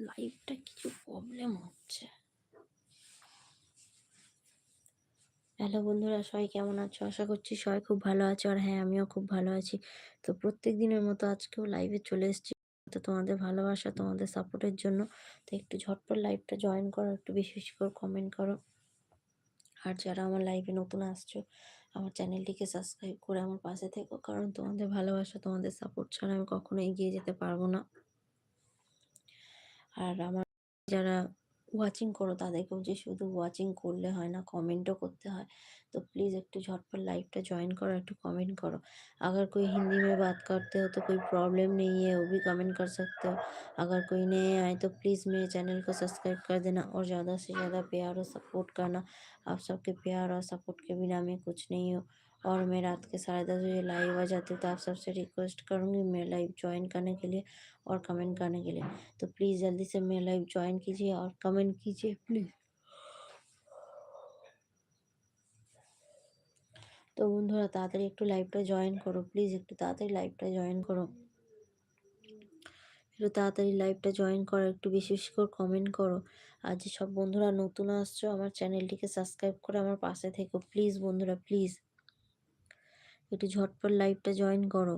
লাইভটা কিছু প্রবলেম হচ্ছে। হ্যালো বন্ধুরা, সবাই কেমন আছো? আশা করছি সবাই খুব ভালো আছো। আর হ্যাঁ আমিও খুব ভালো আছি। তো প্রত্যেক দিনের মতো আজকেও লাইভে চলে এসেছি। তো তোমাদের ভালোবাসা, তোমাদের সাপোর্টের জন্য। তো একটু ঝটপট লাইভটা জয়েন করো, একটু বেশি বেশি করে কমেন্ট করো। আর যারা আমার লাইভে নতুন আসছো, আমার চ্যানেলটিকে সাবস্ক্রাইব করে আমার পাশে থেকো। কারণ তোমাদের ভালোবাসা, তোমাদের সাপোর্ট ছাড়া আমি কখনো এগিয়ে যেতে পারব না। जरा वाचिंग करो ওয়াচিং করো, তাদেরকেও যে শুধু ওয়াচিং করলে হয় না কমেন্টও করতে হয়। तो प्लीज़ एक तो झटपट लाइव टा ज्वाइन करो एक तो कमेंट करो अगर कोई हिंदी में बात करते हो तो कोई प्रॉब्लम नहीं है वो भी कमेंट कर सकते हो अगर कोई नए आए तो प्लीज़ मेरे चैनल को सब्सक्राइब कर देना और ज़्यादा से ज़्यादा प्यार और सपोर्ट करना आप सबके प्यार और सपोर्ट के बिना में कुछ नहीं हो और मैं रात के साढ़े दस बजे लाइव आ जाती हूँ तो आप सबसे रिक्वेस्ट करूँगी मैं लाइव ज्वाइन करने के लिए और कमेंट करने के लिए तो प्लीज़ जल्दी से मेरा लाइव ज्वाइन कीजिए और कमेंट कीजिए प्लीज़ তো বন্ধুরা তাড়াতাড়ি একটু লাইভটা জয়েন করো প্লিজ একটু তাড়াতাড়ি লাইভটা জয়েন করো একটু তাড়াতাড়ি লাইভটা জয়েন করো একটু বেশি বেশি করে কমেন্ট করো আর যে সব বন্ধুরা নতুন আসছো আমার চ্যানেলটিকে সাবস্ক্রাইব করে আমার পাশে থেকো প্লিজ বন্ধুরা প্লিজ একটু ঝটপট লাইভটা জয়েন করো।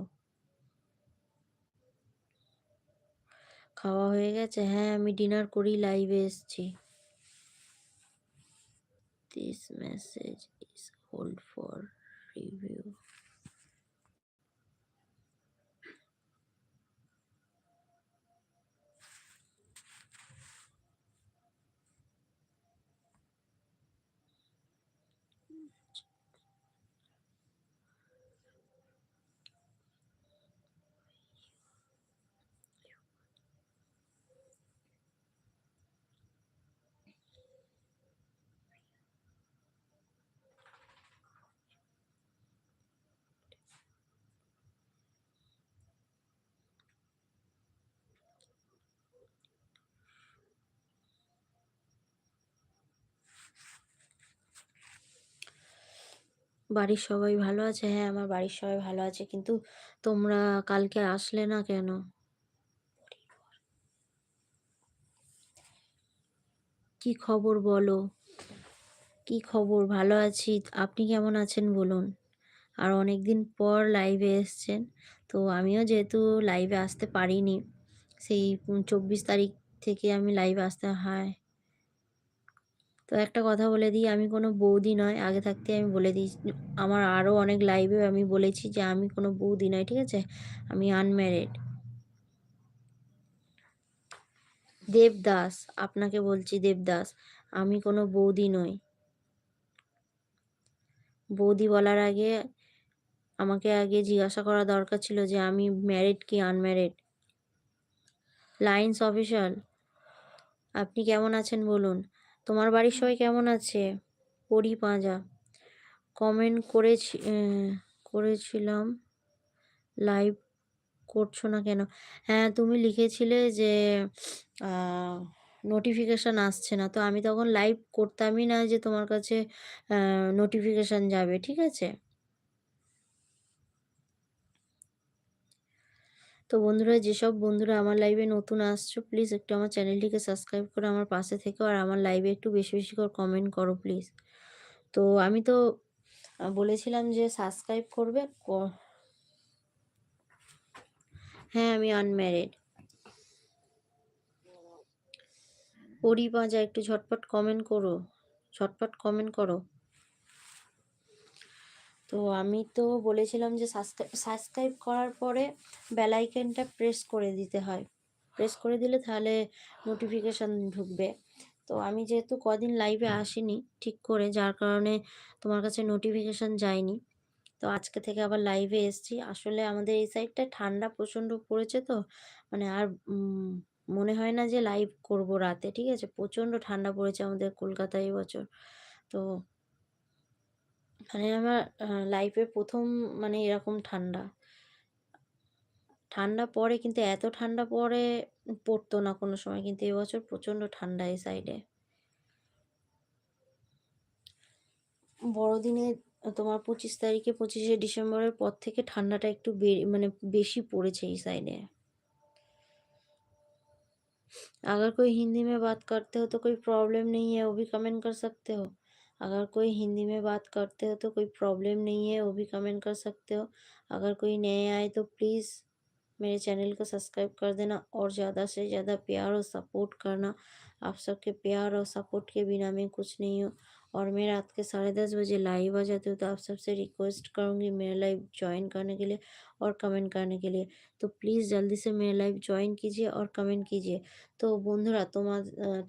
খাওয়া হয়ে গেছে হ্যাঁ আমি ডিনার করি লাইভে এসছি। This message is hold for review বাড়ির সবাই ভালো আছে? হ্যাঁ আমার বাড়ির সবাই ভালো আছে। কিন্তু তোমরা কালকে আসলে না কেন? কি খবর বলো? কি খবর? ভালো আছি। আপনি কেমন আছেন বলুন? আর অনেক দিন পর লাইভে এসছেন। তো আমিও যেহেতু লাইভে আসতে পারিনি, সেই চব্বিশ তারিখ থেকে আমি লাইভে আসতে হয় তো একটা কথা বলে দিই, আমি কোনো বৌদি নয়, আগে থাকতে আমি বলে দিই, আমার আরও অনেক লাইভে আমি বলেছি যে আমি কোনো বৌদি নয়, ঠিক আছে? আমি আনম্যারিড দেবদাস, আপনাকে বলছি দেবদাস, আমি কোনো বৌদি নই। বৌদি বলার আগে, আমাকে আগে জিজ্ঞাসা করা দরকার ছিল যে আমি ম্যারিড কি আনম্যারিড লাইন্স অফিসিয়াল আপনি কেমন আছেন বলুন? তোমার বাড়ির সবাই কেমন আছে? পরি পাঁজা। কমেন্ট করেছি করেছিলাম। লাইভ করছ না কেন? হ্যাঁ তুমি লিখেছিলে যে নোটিফিকেশান আসছে না। তো আমি তখন লাইভ করতামই না যে তোমার কাছে নোটিফিকেশান যাবে, ঠিক আছে? তো বন্ধুরা যেসব বন্ধুরা আমার লাইভে নতুন আসছো প্লিজ একটু আমার চ্যানেলটিকে সাবস্ক্রাইব করে আমার পাশে থেকো আর আমার লাইভে একটু বেশি বেশি করে কমেন্ট করো প্লিজ তো আমি তো বলেছিলাম যে সাবস্ক্রাইব করবে হ্যাঁ আমি আনম্যারিড পরি পাঁজা একটু ঝটপট কমেন্ট করো, ঝটপট কমেন্ট করো। তো আমি তো বলেছিলাম যে সাবস্ক্রাইব করার পরে বেলাইকেনটা প্রেস করে দিতে হয়। প্রেস করে দিলে তাহলে নোটিফিকেশান ঢুকবে। তো আমি যেহেতু কদিন লাইভে আসিনি ঠিক করে, যার কারণে তোমার কাছে নোটিফিকেশান যায়নি। তো আজকে থেকে আবার লাইভে এসছি। আসলে আমাদের এই সাইডটা ঠান্ডা প্রচণ্ড পড়েছে তো মানে আর মনে হয় না যে লাইভ করব রাতে, ঠিক আছে? প্রচণ্ড ঠান্ডা পড়েছে আমাদের কলকাতায় এবছর তো মানে আমার লাইফে প্রথম মানে এরকম ঠান্ডা ঠান্ডা পড়ে কিন্তু এত ঠান্ডা পড়ে পড়তো না কোনো সময় কিন্তু এবছর প্রচণ্ড ঠান্ডা এই সাইডে বড়দিনে তোমার পঁচিশ তারিখে পঁচিশে ডিসেম্বরের পর থেকে ঠান্ডাটা একটু মানে বেশি পড়েছে এই সাইডে अगर कोई हिंदी में बात करते हो तो कोई प्रॉब्लम नहीं है वो भी कमेंट कर सकते हो अगर कोई हिंदी में बात करते हो तो कोई प्रॉब्लम नहीं है, वो भी कमेंट कर सकते हो। अगर कोई नए आए तो प्लीज़ मेरे चैनल को सब्सक्राइब कर देना और ज़्यादा से ज़्यादा प्यार और सपोर्ट करना। आप सबके प्यार और सपोर्ट के बिना मैं कुछ नहीं हूँ। और मैं रात के साढ़े दस बजे लाइव आ जाती हूँ तो आप सबसे रिक्वेस्ट करूँगी मेरा लाइव ज्वाइन करने के लिए और कमेंट करने के लिए তো প্লিজ জলদি সে মেয়ে লাইভ জয়েন কিজিয়ে আর কমেন্ট কিজিয়ে তো বন্ধুরা তোমার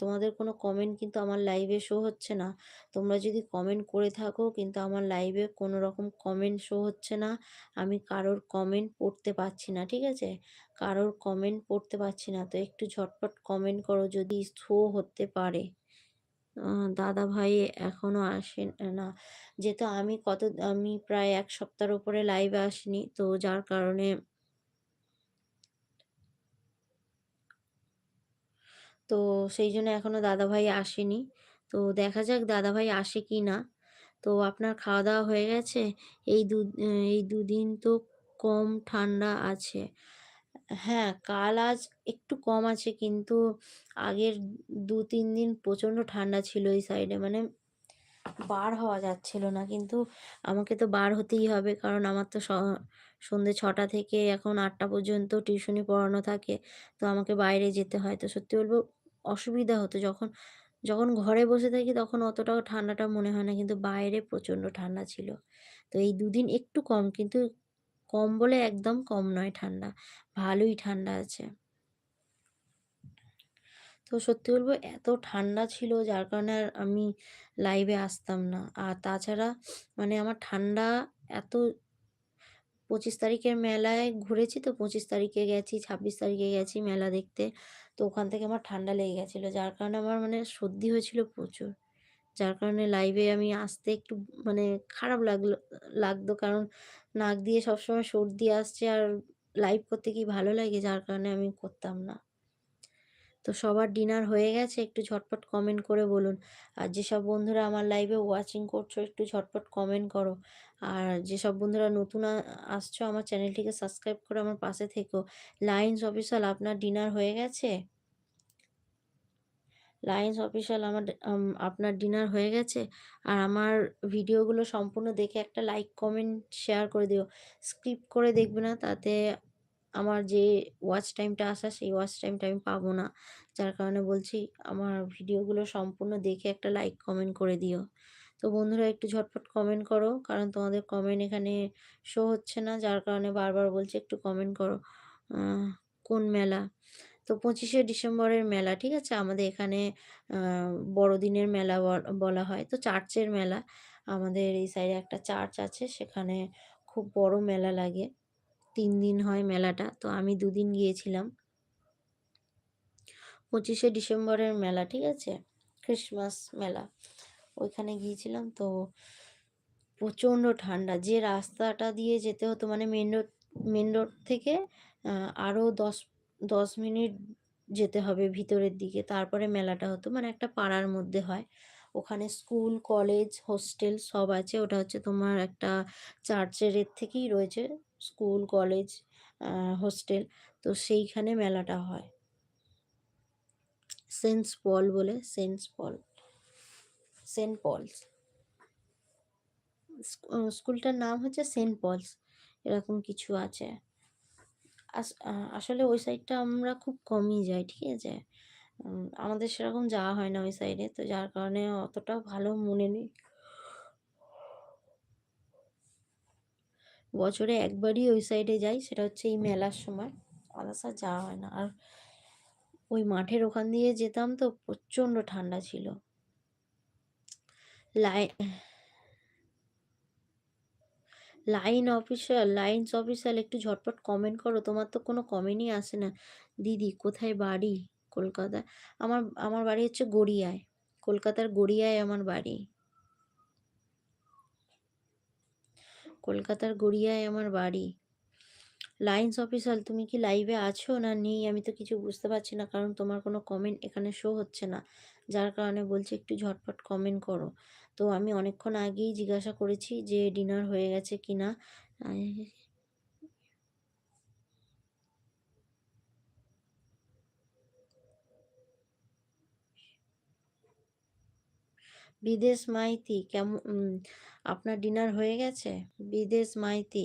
তোমাদের কোনো কমেন্ট কিন্তু আমার লাইভে শো হচ্ছে না তোমরা যদি কমেন্ট করে থাকো কিন্তু আমার লাইভে কোনো রকম কমেন্ট শো হচ্ছে না আমি কারোর কমেন্ট পড়তে পারছি না ঠিক আছে কারোর কমেন্ট পড়তে পারছি না তো একটু ঝটপট কমেন্ট করো যদি শো হতে পারে দাদা ভাই এখনও আসেন না। যেহেতু আমি কত, আমি প্রায় এক সপ্তাহের উপরে লাইভে আসিনি, তো যার কারণে তো সেই জন্য এখনও দাদাভাই আসেনি। তো দেখা যাক দাদাভাই আসে কি না। তো আপনার খাওয়া দাওয়া হয়ে গেছে? এই দু, এই দুদিন তো কম ঠান্ডা আছে। হ্যাঁ কাল আজ একটু কম আছে কিন্তু আগের দু, তিন দিন প্রচণ্ড ঠান্ডা ছিল এই সাইডে মানে বার হওয়া যাচ্ছিল না কিন্তু আমাকে তো বার হতেই হবে কারণ আমার তো সন্ধে ছটা থেকে এখন আটটা পর্যন্ত টিউশনি পড়ানো থাকে, তো আমাকে বাইরে যেতে হয়। তো সত্যি বলব অসুবিধা হতো যখন যখন ঘরে বসে থাকি তখন অতটাও ঠান্ডাটা মনে হয় না কিন্তু বাইরে প্রচণ্ড ঠান্ডা ছিল। তো এই দুদিন একটু কম কিন্তু কম বলে একদম কম নয় ঠান্ডা, ভালোই ঠান্ডা আছে। তো সত্যি বলব এত ঠান্ডা ছিল যার কারণে আর আমি লাইভে আসতাম না। আর তাছাড়া মানে আমার ঠান্ডা এত পঁচিশ তারিখের মেলায় ঘুরেছি তো পঁচিশ তারিখে গেছি, ছাব্বিশ তারিখে গেছি মেলা দেখতে। তো ওখান থেকে আমার ঠান্ডা লেগে গেছিল যার কারণে আমার মানে সর্দি হয়েছিল প্রচুর। যার কারণে লাইভে আমি আসতে একটু মানে খারাপ লাগল, লাগতো। কারণ নাক দিয়ে সবসময় সর্দি আসছে আর লাইভ করতে কি ভালো লাগে? যার কারণে আমি করতাম না। তো সবার ডিনার হয়ে গেছে, একটু ঝটপট কমেন্ট করে বলুন। আর যেসব বন্ধুরা আমার লাইভে ওয়াচিং করছ, একটু ঝটপট কমেন্ট করো। আর যেসব বন্ধুরা নতুন আসছো, আমার চ্যানেলটিকে সাবস্ক্রাইব করে আমার পাশে থেকো। লাইন্স অফিসিয়াল আপনার ডিনার হয়ে গেছে? লাইন্স অফিসিয়াল আমার আপনার ডিনার হয়ে গেছে। আর আমার ভিডিওগুলো সম্পূর্ণ দেখে একটা লাইক কমেন্ট শেয়ার করে দিও। স্কিপ করে দেখবে না, তাতে আমার যে ওয়াচ টাইমটা আসা, সেই ওয়াচ টাইমটা আমি পাবো না। যার কারণে বলছি, আমার ভিডিওগুলো সম্পূর্ণ দেখে একটা লাইক কমেন্ট করে দিও। তো বন্ধুরা, একটু ঝটপট কমেন্ট করো, কারণ তোমাদের কমেন্ট এখানে শো হচ্ছে না। যার কারণে বারবার বলছি, একটু কমেন্ট করো। কোন মেলা? তো পঁচিশে ডিসেম্বরের মেলা, ঠিক আছে? আমাদের এখানে বড়দিনের মেলা বলা হয়। তো চার্চের মেলা, আমাদের এই সাইডে একটা চার্চ আছে, সেখানে খুব বড় মেলা লাগে। তিন দিন হয় মেলাটা, তো আমি দুদিন গিয়েছিলাম। পঁচিশে ডিসেম্বরের মেলা, ঠিক আছে? ক্রিসমাস মেলা। ওইখানে গিয়েছিলাম, তো প্রচণ্ড ঠান্ডা। যে রাস্তাটা দিয়ে যেতে হতো মানে মেন রোড মেন রোড থেকে আরও দশ দশ মিনিট যেতে হবে ভিতরের দিকে। তারপরে মেলাটা হতো মানে একটা পাড়ার মধ্যে হয়। ওখানে স্কুল, কলেজ, হোস্টেল সব আছে। ওটা হচ্ছে তোমার একটা চার্চের এর থেকেই রয়েছে, স্কুল, কলেজ হোস্টেল। তো সেইখানে মেলাটা হয়। সেন্স পল বলে সেন্স পল, সেন্ট পলস। স্কুলটার নাম হচ্ছে সেন্ট পলস, এরকম কিছু আছে। আসলে ওই সাইডটা আমরা খুব কমই যাই, ঠিক আছে? আমাদের সেরকম যাওয়া হয় না ওই সাইডে তো যার কারণে অতটা ভালো মনে নেই। বছরে একবারই ওই সাইডে যাই, সেটা হচ্ছে এই মেলার সময়। আদার্স আর যাওয়া হয় না। আর ওই মাঠের ওখান দিয়ে যেতাম তো প্রচণ্ড ঠান্ডা ছিল। লাই লাইন অফিসার লাইন্স অফিসার একটু ঝটপট কমেন্ট করো। তোমার তো কোনো কমেন্টই আসে না। দিদি, কোথায় বাড়ি? কলকাতা। আমার আমার বাড়ি হচ্ছে গড়িয়ায়। কলকাতার গড়িয়ায় আমার বাড়ি। কলকাতার গড়িয়ায় আমার বাড়ি। লাইন্স অফিসার তুমি কি লাইভে আছো না নেই? আমি তো কিছু বুঝতে পারছি না, কারণ তোমার কোনো কমেন্ট এখানে শো হচ্ছে না। যার কারণে বলছি একটু ঝটপট কমেন্ট করো। তো আমি অনেকক্ষণ আগেই জিজ্ঞাসা করেছি যে ডিনার হয়ে গেছে কি না বিদেশ মাইতি, কেমন আপনার ডিনার হয়ে গেছে? বিদেশ মাইতি,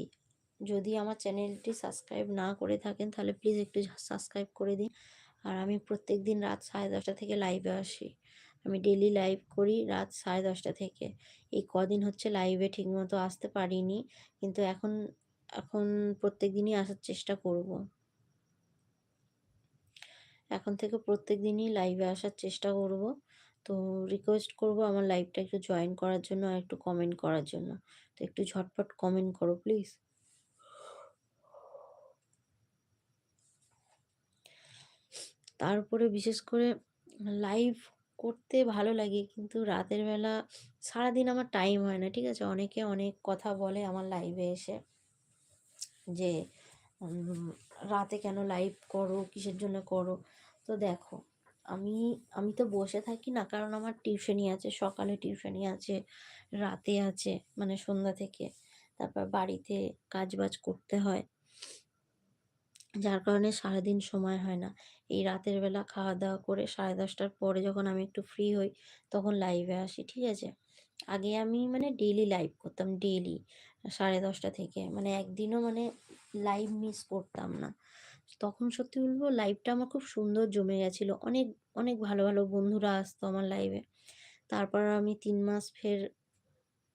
যদি আমার চ্যানেলটি সাবস্ক্রাইব না করে থাকেন তাহলে প্লিজ একটু সাবস্ক্রাইব করে দিন। আর আমি প্রত্যেক দিন রাত সাড়ে দশটা থেকে লাইভে আসি। আমি ডেলি লাইভ করি রাত সাড়ে দশটা থেকে। এই কদিন হচ্ছে লাইভে ঠিকমতো আসতে পারিনি, কিন্তু এখন এখন প্রত্যেক দিনই আসার চেষ্টা করব। এখন থেকে প্রত্যেক দিনই লাইভে আসার চেষ্টা করব। তো রিকোয়েস্ট করব আমার লাইভটা একটু জয়েন করার জন্য আর একটু কমেন্ট করার জন্য। তো একটু ঝটপট কমেন্ট করো প্লিজ তারপরে বিশেষ করে লাইভ করতে ভালো লাগে। কিন্তু রাতের বেলা সারাদিন আমার টাইম হয় না, ঠিক আছে? অনেকে অনেক কথা বলে আমার লাইভে এসে যে রাতে কেন লাইভ করো? কিসের জন্য করো? তো দেখো, আমি আমি তো বসে থাকি না, কারণ আমার টিউশনি আছে, সকালে টিউশনি আছে, রাতে আছে মানে সন্ধ্যা থেকে। তারপর বাড়িতে কাজ বাজ করতে হয়। যার কারণে সারাদিন সময় হয় না। এই রাতের বেলা খাওয়া দাওয়া করে সাড়ে দশটার পরে যখন আমি একটু ফ্রি হই, তখন লাইভে আসি, ঠিক আছে? আগে আমি মানে ডেলি লাইভ করতাম ডেলি সাড়ে দশটা থেকে। মানে একদিনও মানে লাইভ মিস করতাম না। তখন সত্যি বলব লাইভটা আমার খুব সুন্দর জমে গেছিল। অনেক অনেক ভালো ভালো বন্ধুরা আসতো আমার লাইভে তারপর আমি তিন মাস ফের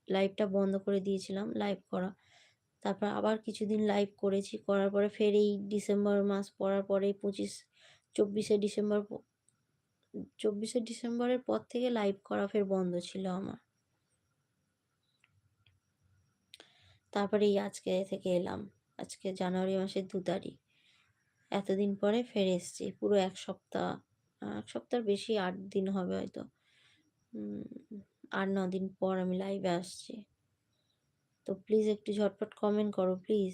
লাইভটা বন্ধ করে দিয়েছিলাম লাইভ করা। তারপর আবার কিছুদিন লাইভ করেছি। করার পরে ফের এই ডিসেম্বর মাস পড়ার পরে পঁচিশ, চব্বিশে ডিসেম্বর চব্বিশে ডিসেম্বরের পর থেকে লাইভ করা ফের বন্ধ ছিল আমার। তারপরে এই আজকে থেকে এলাম। আজকে জানুয়ারি মাসের দু তারিখ। এতদিন পরে ফের এসছি। পুরো এক সপ্তাহ এক সপ্তাহ বেশি আট দিন হবে হয়তো। আট, ন দিন পর আমি লাইভে আসছি। তো প্লিজ একটু ঝটপট কমেন্ট করো প্লিজ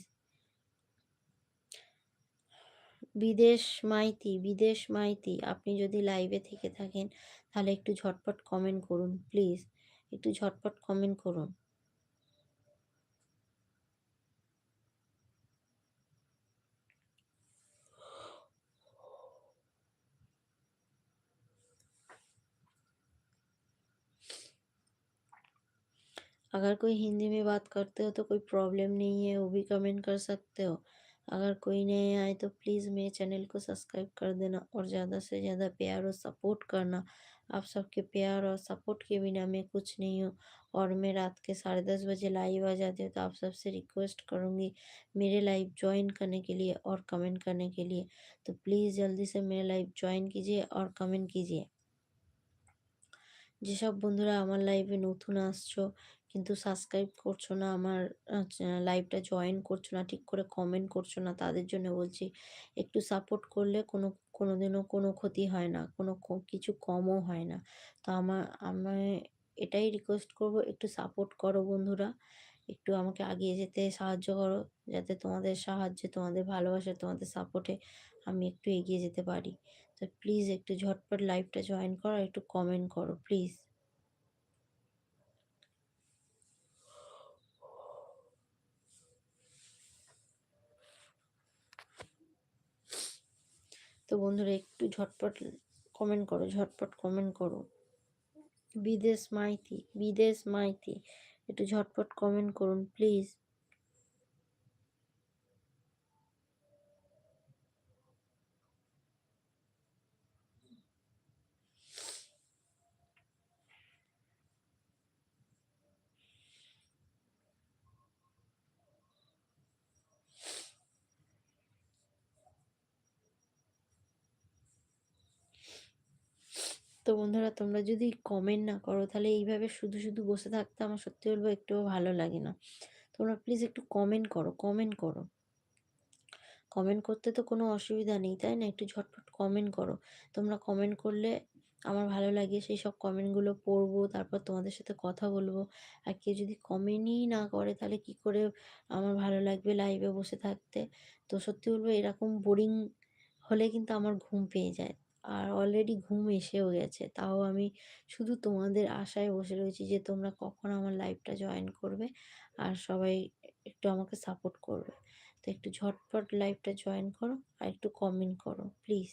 বিদেশ মাইতি বিদেশ মাইতি, আপনি যদি লাইভে থেকে থাকেন, তাহলে একটু ঝটপট কমেন্ট করুন প্লিজ একটু ঝটপট কমেন্ট করুন। अगर कोई हिंदी में बात करते हो तो कोई प्रॉब्लम नहीं है वो भी कमेंट कर सकते हो अगर कोई नए आए तो प्लीज़ मेरे चैनल को सब्सक्राइब कर देना और ज़्यादा से ज़्यादा प्यार और सपोर्ट करना आप सबके प्यार और सपोर्ट के बिना मैं कुछ नहीं हूँ और मैं रात के साढ़े दस बजे लाइव आ जाती हूँ तो आप सबसे रिक्वेस्ट करूँगी मेरे लाइव ज्वाइन करने के लिए और कमेंट करने के लिए तो प्लीज़ जल्दी से मेरे लाइव ज्वाइन कीजिए और कमेंट कीजिए যেসব বন্ধুরা আমার লাইভে নতুন আসছো কিন্তু সাবস্ক্রাইব করছ না, আমার লাইভটা জয়েন করছ না, ঠিক করে কমেন্ট করছ না, তাদের জন্য বলছি একটু সাপোর্ট করলে কোনো কোনো দিনও কোনো ক্ষতি হয় না, কোনো কিছু কমও হয় না। তো আমার আমি এটাই রিকোয়েস্ট করব, একটু সাপোর্ট করো বন্ধুরা, একটু আমাকে আগিয়ে যেতে সাহায্য করো, যাতে তোমাদের সাহায্যে, তোমাদের ভালোবাসা তোমাদের সাপোর্টে আমি একটু এগিয়ে যেতে পারি। তো প্লিজ একটু ঝটপট লাইভটা জয়েন করো, একটু কমেন্ট করো প্লিজ তো বন্ধুরা একটু ঝটপট কমেন্ট করো, ঝটপট কমেন্ট করো। বিদেশ মাইতি বিদেশ মাইতি, একটু ঝটপট কমেন্ট করুন প্লিজ তো বন্ধুরা তোমরা যদি কমেন্ট না করো, তাহলে এইভাবে শুধু শুধু বসে থাকতে আমার সত্যি বলব একটুও ভালো লাগে না। তোমরা প্লিজ একটু কমেন্ট করো কমেন্ট করো। কমেন্ট করতে তো কোনো অসুবিধা নেই, তাই না? একটু ঝটপট কমেন্ট করো। তোমরা কমেন্ট করলে আমার ভালো লাগে, সেই সব কমেন্টগুলো পড়ব, তারপর তোমাদের সাথে কথা বলব। আর কেউ যদি কমেন্টই না করে, তাহলে কি করে আমার ভালো লাগবে লাইভে বসে থাকতে? তো সত্যি বলব এরকম বোরিং হলে কিন্তু আমার ঘুম পেয়ে যায়। আর অলরেডি ঘুম এসেও গেছে। তাও আমি শুধু তোমাদের আশায় বসে রয়েছি যে, তোমরা কখন আমার লাইফটা জয়েন করবে আর সবাই একটু আমাকে সাপোর্ট করবে। তো একটু ঝটপট লাইফটা জয়েন করো আর একটু কমেন্ট করো প্লিজ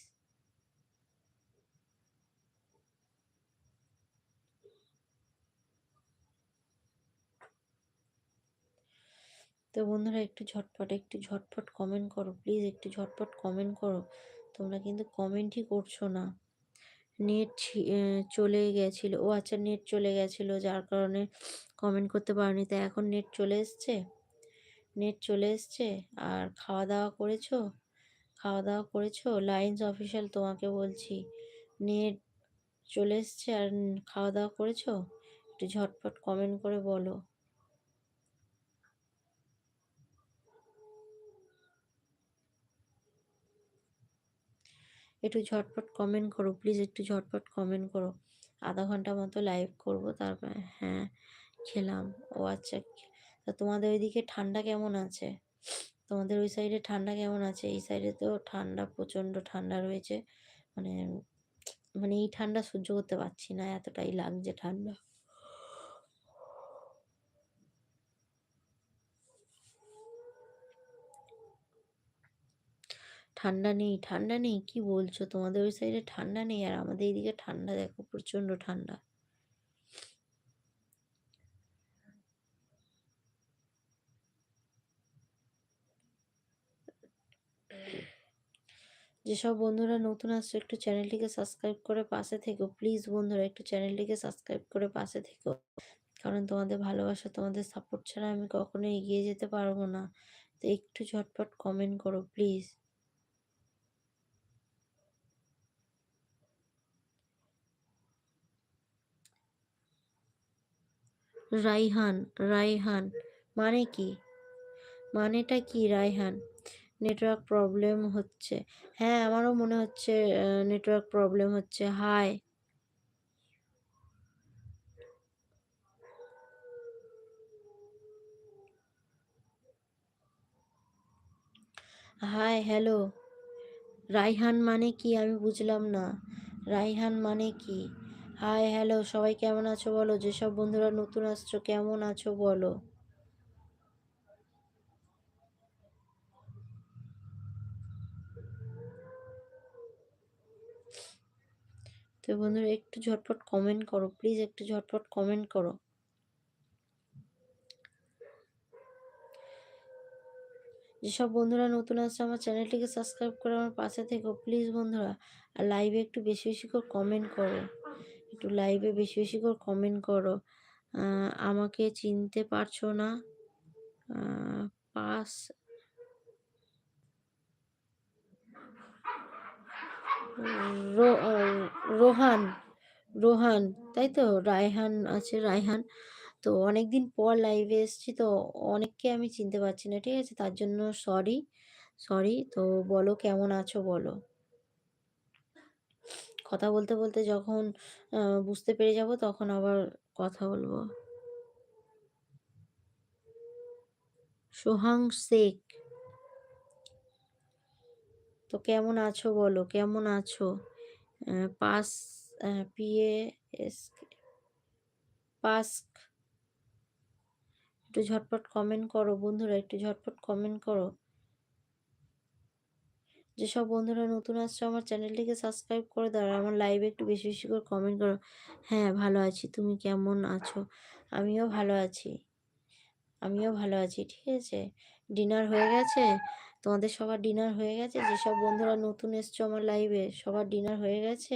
তো বন্ধুরা, একটু ঝটপট একটু ঝটপট কমেন্ট করো প্লিজ একটু ঝটপট কমেন্ট করো। তোমরা কিন্তু কমেন্টই করছ না। নেট চলে গেছিল। ও আচ্ছা নেট চলে গেছিল, যার কারণে কমেন্ট করতে পারোনি। তা এখন নেট চলে এসছে? নেট চলে এসছে? আর খাওয়া দাওয়া করেছ? খাওয়া দাওয়া করেছ? লাইন্স অফিসিয়াল তোমাকে বলছি, নেট চলে এসছে আর খাওয়া দাওয়া করেছ? একটু ঝটপট কমেন্ট করে বলো। একটু ঝটপট কমেন্ট করো প্লিজ একটু ঝটপট কমেন্ট করো। আধা ঘণ্টা মতো লাইভ করব, তারপরে হ্যাঁ খেলাম। ও আচ্ছা তা তোমাদের ওইদিকে ঠান্ডা কেমন আছে? তোমাদের ওই সাইডে ঠান্ডা কেমন আছে? এই সাইডে তো ঠান্ডা, প্রচণ্ড ঠান্ডা রয়েছে। মানে মানে এই ঠান্ডা সহ্য করতে পারছি না, এতটাই লাগছে ঠান্ডা। ঠান্ডা নেই ঠান্ডা নেই? কি বলছো? তোমাদের ওই সাইডে ঠান্ডা নেই আর আমাদের এইদিকে ঠান্ডা দেখো, প্রচণ্ড ঠান্ডা। যেসব বন্ধুরা নতুন আসছে, একটু চ্যানেলটিকে সাবস্ক্রাইব করে পাশে থেকো। প্লিজ বন্ধুরা, একটু চ্যানেলটিকে সাবস্ক্রাইব করে পাশে থেকো। কারণ তোমাদের ভালোবাসা, তোমাদের সাপোর্ট ছাড়া আমি কখনো এগিয়ে যেতে পারব না। তো একটু ঝটপট কমেন্ট করো প্লিজ রাইহান রাইহান মানে কি? মানেটা কি রাইহান? নেটওয়ার্ক প্রবলেম হচ্ছে। হ্যাঁ আমারও মনে হচ্ছে নেটওয়ার্ক প্রবলেম হচ্ছে। হাই। Hi, hello. রাইহান মানে কি? আমি বুঝলাম না। রাইহান মানে কি? হাই হ্যালো সবাই কেমন আছো বলো? যেসব বন্ধুরা নতুন আসছো, কেমন আছো বলো? তো বন্ধুরা, একটু ঝটপট কমেন্ট করো প্লিজ একটু ঝটপট কমেন্ট করো। যেসব বন্ধুরা নতুন আসছে, আমার চ্যানেলটিকে সাবস্ক্রাইব করে আমার পাশে থেকো প্লিজ বন্ধুরা। আর লাইভে একটু বেশি বেশি করে কমেন্ট করো। একটু লাইভে বেশি বেশি করে কমেন্ট করো। আমাকে চিনতে পারছ না? পাস রোহান রোহান, তাই তো? রায়হান আছে, রায়হান। তো অনেকদিন পর লাইভে এসেছি, তো অনেককে আমি চিনতে পারছি না, ঠিক আছে? তার জন্য সরি সরি তো বলো কেমন আছো বলো। কথা বলতে বলতে যখন বুঝতে পেরে যাব তখন আবার কথা বলব। সোহাং শেখ। তো কেমন আছো বলো? কেমন আছো? পাস পিএ, এস, পাস্ক। একটু ঝটপট কমেন্ট করো বন্ধুরা, একটু ঝটপট কমেন্ট করো। যেসব বন্ধুরা নতুন আসছে, আমার চ্যানেলটিকে সাবস্ক্রাইব করে দাও আমার লাইভে একটু বেশি বেশি করে কমেন্ট করো। হ্যাঁ ভালো আছি। তুমি কেমন আছো? আমিও ভালো আছি। আমিও ভালো আছি, ঠিক আছে? ডিনার হয়ে গেছে? তোমাদের সবার ডিনার হয়ে গেছে? যেসব বন্ধুরা নতুন এসছো আমার লাইভে সবার ডিনার হয়ে গেছে?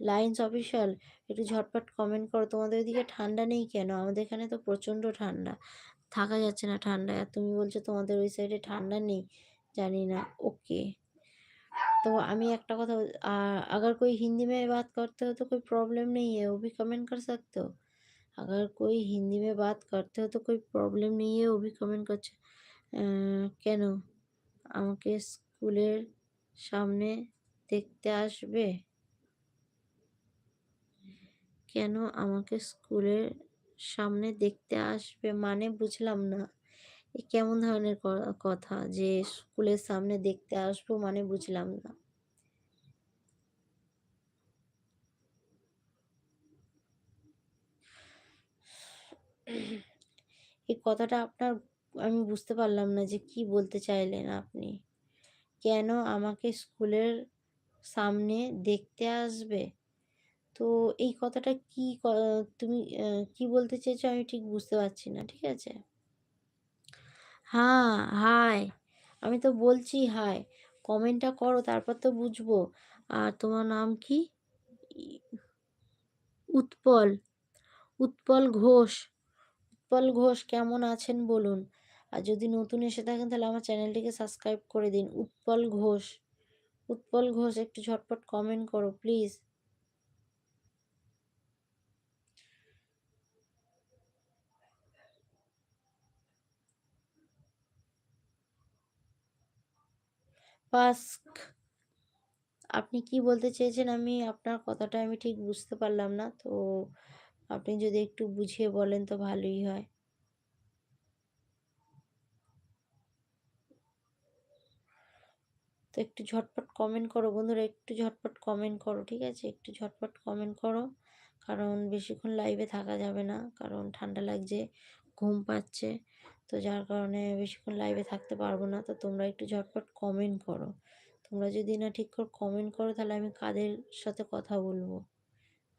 লাইন্স অফিসিয়াল একটু ঝটপট কমেন্ট করো। তোমাদের ওইদিকে ঠান্ডা নেই কেন? আমাদের এখানে তো প্রচণ্ড ঠান্ডা। থাকা যাচ্ছে না ঠান্ডায়। আর তুমি বলছো তোমাদের ওই সাইডে ঠান্ডা নেই? জানি না। ওকে तो আমি একটা কথা अगर कोई हिंदी में बात करते हो तो कोई प्रॉब्लम नहीं है वो भी कमेंट कर सकते हो अगर कोई हिंदी में बात करते हो तो कोई प्रॉब्लम नहीं है वो भी कमेंट করছে কেন আমাকে স্কুলের সামনে দেখতে আসবে কেন আমাকে স্কুলের সামনে দেখতে আসবে মানে বুঝলাম না এ কেমন ধরনের কথা? যে স্কুলের সামনে দেখতে আসব মানে বুঝলাম না। এই কথাটা আপনার, আমি বুঝতে পারলাম না যে কি বলতে চাইলেন আপনি। কেন আমাকে স্কুলের সামনে দেখতে আসবে? তো এই কথাটা কি তুমি কি বলতে চেয়েছো আমি ঠিক বুঝতে পারছি না, ঠিক আছে? হ্যাঁ হাই। আমি তো বলছি হাই। কমেন্টটা করো, তারপর তো বুঝব। আর তোমার নাম কি? উৎপল। উৎপল ঘোষ। উৎপল ঘোষ, কেমন আছেন বলুন? আর যদি নতুন এসে থাকেন, তাহলে আমার চ্যানেলটিকে সাবস্ক্রাইব করে দিন। উৎপল ঘোষ। উৎপল ঘোষ, একটু ঝটপট কমেন্ট করো প্লিজ পাস্ক আপনি কি বলতে চেয়েছেন আমি? আপনার কথাটা আমি ঠিক বুঝতে পারলাম না, তো আপনি যদি একটু বুঝিয়ে বলেন তো ভালোই হয়। তো একটু ঝটপট কমেন্ট করো বন্ধুরা, একটু ঝটপট কমেন্ট করো, ঠিক আছে? একটু ঝটপট কমেন্ট করো, কারণ বেশিক্ষণ লাইভে থাকা যাবে না, কারণ ঠান্ডা লাগছে, ঘুম পাচ্ছে। তো যার কারণে বেশিক্ষণ লাইভে থাকতে পারবো না তো তোমরা একটু ঝটপট কমেন্ট করো তোমরা যদি না ঠিক করে কমেন্ট করো তাহলে আমি কাদের সাথে কথা বলবো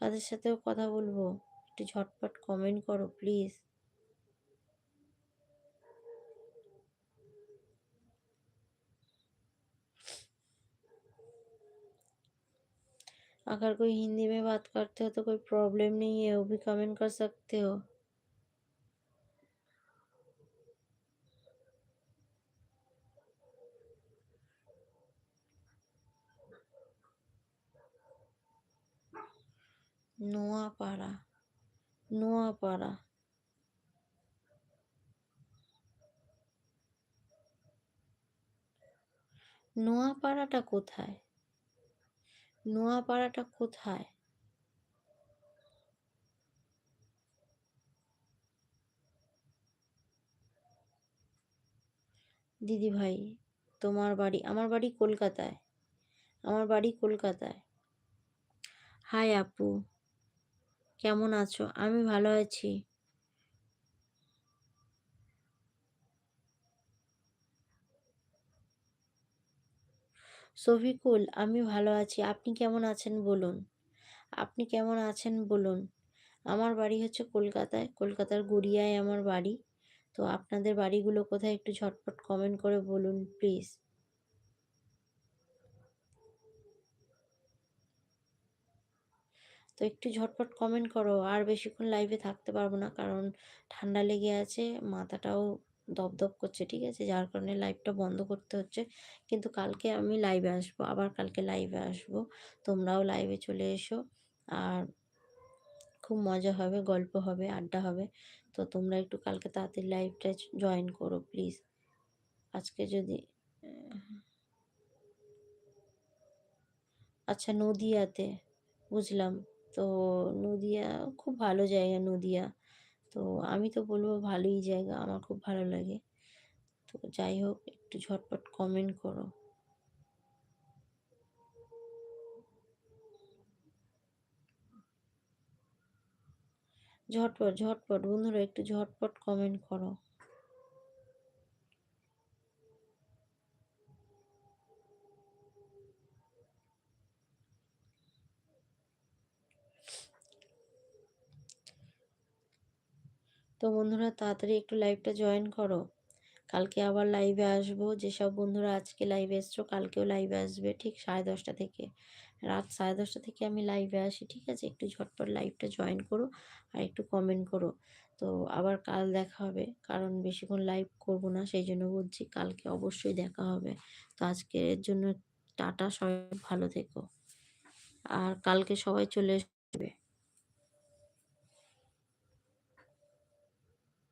কাদের সাথেও কথা বলবো একটু ঝটপট কমেন্ট করো প্লিজ अगर कोई हिंदी में बात करते हो तो कोई प्रॉब्लम नहीं है वो भी कमेंट कर सकते हो নোয়াপাড়া নোয়াপাড়া। নোয়াপাড়াটা কোথায়? নোয়াপাড়াটা কোথায়? দিদি ভাই, তোমার বাড়ি, আমার বাড়ি কলকাতায়। আমার বাড়ি কলকাতায়। হাই আপু। কেমন আছো? আমি ভালো আছি। শফিকুল, আমি ভালো আছি। আপনি কেমন আছেন বলুন? আপনি কেমন আছেন বলুন? আমার বাড়ি হচ্ছে কলকাতায়। কলকাতার গড়িয়ায় আমার বাড়ি। তো আপনাদের বাড়িগুলো কোথায় একটু ঝটপট কমেন্ট করে বলুন প্লিজ তো একটু ঝটপট কমেন্ট করো। আর বেশিক্ষণ লাইভে থাকতে পারব না, কারণ ঠান্ডা লেগে আছে, মাথাটাও দপদপ করছে, ঠিক আছে? যার কারণে লাইভটা বন্ধ করতে হচ্ছে। কিন্তু কালকে আমি লাইভে আসব, আবার কালকে লাইভে আসব। তোমরাও লাইভে চলে এসো। আর খুব মজা হবে, গল্প হবে, আড্ডা হবে। তো তোমরা একটু কালকে তাড়াতাড়ি লাইভটা জয়েন করো প্লিজ আজকে যদি আচ্ছা নদিয়াতে, বুঝলাম। তো নদিয়া খুব ভালো জায়গা নদিয়া। তো আমি তো বলব ভালোই জায়গা, আমার খুব ভালো লাগে। তো যাই হোক, একটু ঝটপট কমেন্ট করো। ঝটপট ঝটপট বন্ধুরা, একটু ঝটপট কমেন্ট করো। তো বন্ধুরা তাড়াতাড়ি একটু লাইভটা জয়েন করো। কালকে আবার লাইভে আসব। যেসব বন্ধুরা আজকে লাইভে এসছো, কালকেও লাইভে আসবে ঠিক সাড়ে দশটা থেকে। রাত সাড়ে দশটা থেকে আমি লাইভে আসি, ঠিক আছে? একটু ঝটপট লাইভটা জয়েন করো আর একটু কমেন্ট করো। তো আবার কাল দেখা হবে, কারণ বেশিক্ষণ লাইভ করব না, সেই জন্য বলছি কালকে অবশ্যই দেখা হবে। তো আজকের জন্য টাটা, সবাই ভালো থেকো। আর কালকে সবাই চলে আসবে